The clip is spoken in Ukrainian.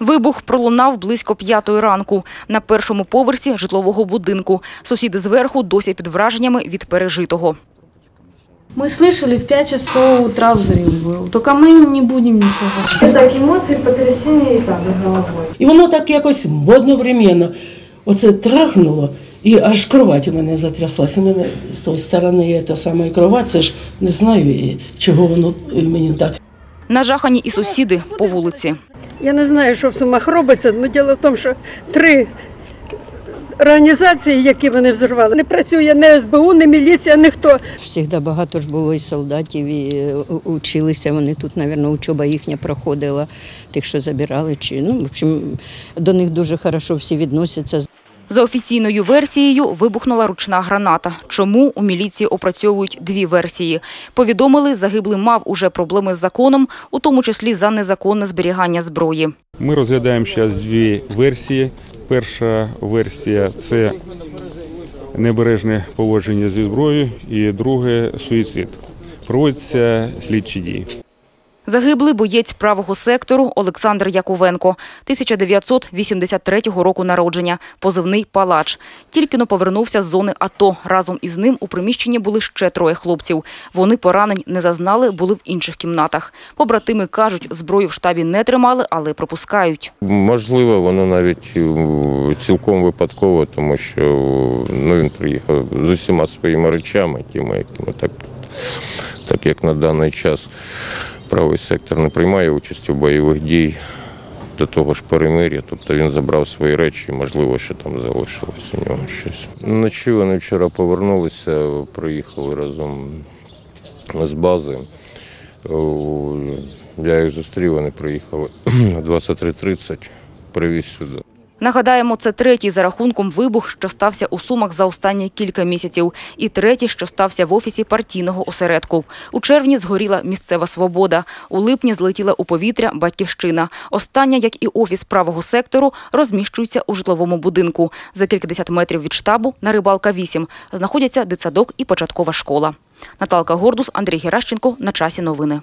Вибух пролунав близько п'ятої ранку на першому поверсі житлового будинку. Сусіди зверху досі під враженнями від пережитого. Мы слышали, в 5 часов утра взрыв был. Только мы не будем ничего. Так, емоції, потрясіння і так за головою. І воно так якось одновременно оце трахнуло, і аж кровать у мене затряслася. У мене з тої сторони є та сама кровать, це ж не знаю, і чого воно мені так. Нажахані і сусіди по вулиці. Я не знаю, що в Сумах робиться, але діло в тому, що три організації, які вони взорвали, не працює ні СБУ, ні міліція, ніхто. Всігда багато ж було і солдатів, і е, училися. Вони тут, мабуть, учоба їхня проходила, тих, що забирали. Чи, ну, в общем, до них дуже хорошо всі відносяться. За офіційною версією вибухнула ручна граната. Чому у міліції опрацьовують дві версії? Повідомили, загиблий мав уже проблеми з законом, у тому числі за незаконне зберігання зброї. Ми розглядаємо зараз дві версії. Перша версія це небережне поводження зі зброєю, і друге суїцид. Проводяться слідчі дії. Загиблий боєць правого сектору Олександр Яковенко, 1983 року народження, позивний «Палач». Тільки но повернувся з зони АТО. Разом із ним у приміщенні були ще троє хлопців. Вони поранень не зазнали, були в інших кімнатах. Побратими кажуть, зброю в штабі не тримали, але пропускають. Можливо, воно навіть е, цілком випадково, тому що ну, він приїхав з усіма своїми речами, тими, так, так як на даний час правий сектор не приймає участі в бойових дій до того ж перемир'я, тобто він забрав свої речі, можливо, що там залишилось у нього щось. Вночі вони вчора повернулися, приїхали разом з бази. Я їх зустрів, вони приїхали о 23.30, привіз сюди. Нагадаємо, це третій за рахунком вибух, що стався у Сумах за останні кілька місяців, і третій, що стався в офісі партійного осередку. У червні згоріла місцева свобода. У липні злетіла у повітря батьківщина. Остання, як і офіс правого сектору, розміщується у житловому будинку. За кількадесят метрів від штабу на рибалка 8 знаходяться дитсадок і початкова школа. Наталка Гордус, Андрій Геращенко. На часі новини.